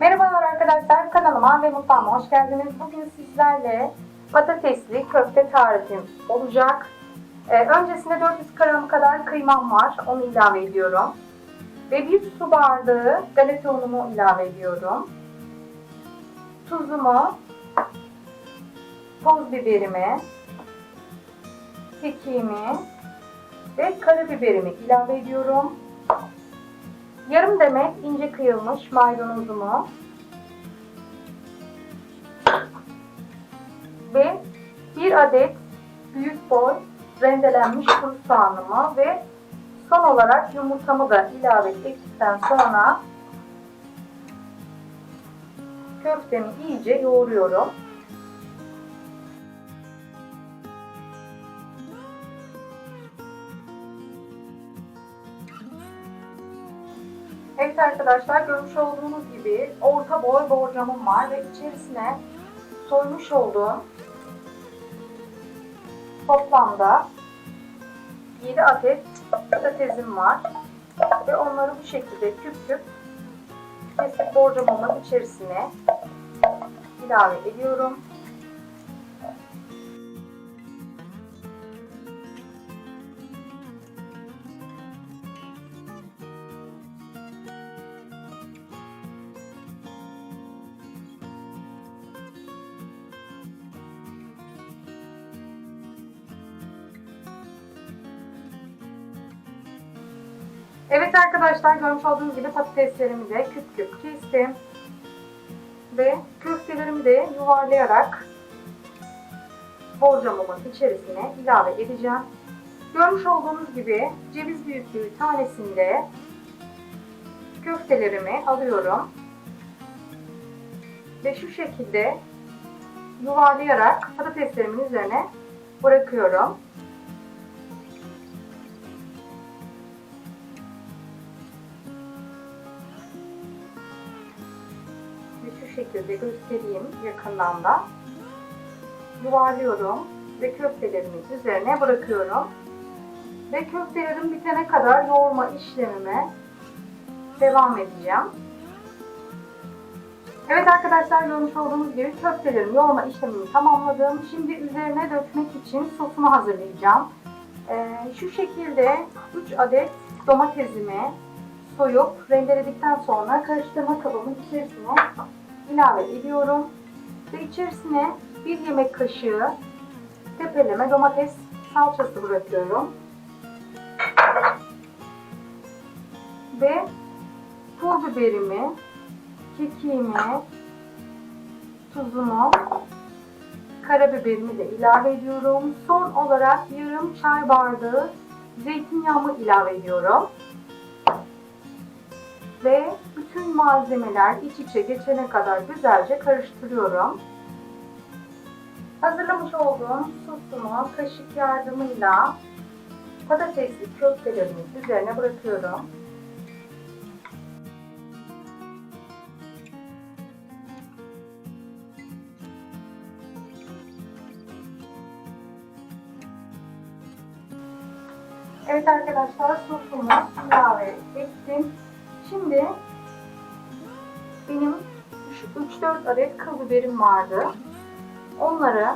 Merhabalar arkadaşlar kanalıma ve mutfağıma hoş geldiniz. Bugün sizlerle patatesli köfte tarifim olacak. Ee, öncesinde 400 gram kadar kıymam var. Onu ilave ediyorum. Ve bir su bardağı galeta unumu ilave ediyorum. Tuzumu, toz biberimi, kekiğimi ve karabiberimi ilave ediyorum. Yarım demet ince kıyılmış maydanozumu ve bir adet büyük boy rendelenmiş kuru soğanımı ve son olarak yumurtamı da ilave ettikten sonra köftemi iyice yoğuruyorum. Evet arkadaşlar görmüş olduğunuz gibi orta boy borcamım var ve içerisine soymuş olduğum toplamda 7 adet patatesim var ve onları bu şekilde küp küp kesip borcamımın içerisine ilave ediyorum. Evet arkadaşlar görmüş olduğunuz gibi patateslerimi de küp küp kestim. Ve köftelerimi de yuvarlayarak borcamımın içerisine ilave edeceğim. Görmüş olduğunuz gibi ceviz büyüklüğü tanesinde köftelerimi alıyorum. Ve şu şekilde yuvarlayarak patateslerimin üzerine bırakıyorum. Ve şu şekilde göstereyim yakından da. Yuvarlıyorum ve köftelerimin üzerine bırakıyorum. Ve köftelerim bitene kadar yoğurma işlemime devam edeceğim. Evet arkadaşlar görmüş olduğunuz gibi köftelerim yoğurma işlemini tamamladım. Şimdi üzerine dökmek için sosumu hazırlayacağım. Ee, şu şekilde 3 adet domatesimi soyup rendeledikten sonra karıştırma kabımın içerisine ilave ediyorum. Ve içerisine bir yemek kaşığı tepeleme domates salçası bırakıyorum. Ve pul biberimi, kekiğimi, tuzumu, karabiberimi de ilave ediyorum. Son olarak yarım çay bardağı zeytinyağımı ilave ediyorum. Ve bütün malzemeler iç içe geçene kadar güzelce karıştırıyorum. Hazırlamış olduğum sosumu kaşık yardımıyla patatesli köftelerimin üzerine bırakıyorum. Evet arkadaşlar sosumu ilave ettim. Şimdi benim 3-4 adet kıl biberim vardı. Onları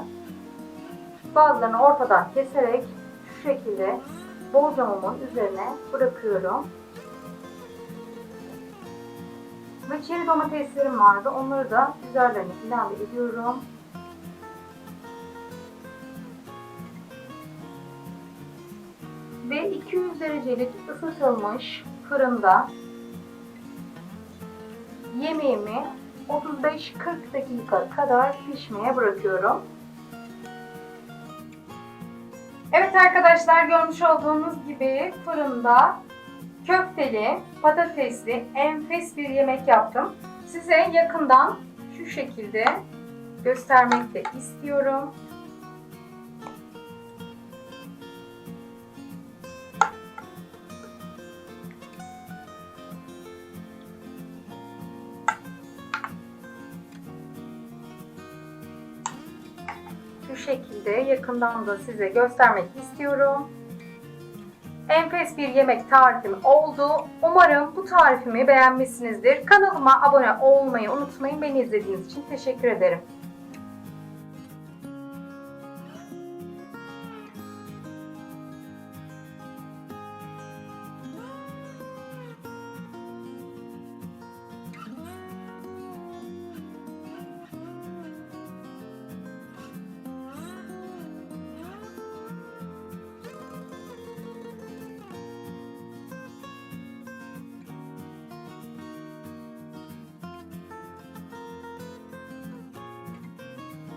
bazılarını ortadan keserek şu şekilde borcamımın üzerine bırakıyorum. Ve çeri domateslerim vardı. Onları da üzerlerine ilave ediyorum. Ve 200 derecelik ısıtılmış fırında yemeğimi 35-40 dakika kadar pişmeye bırakıyorum. Evet arkadaşlar görmüş olduğunuz gibi fırında köfteli, patatesli, enfes bir yemek yaptım. Size yakından şu şekilde göstermek de istiyorum. Şekilde yakından da size göstermek istiyorum. enfes bir yemek tarifim oldu. Umarım bu tarifimi beğenmişsinizdir. Kanalıma abone olmayı unutmayın. Beni izlediğiniz için teşekkür ederim.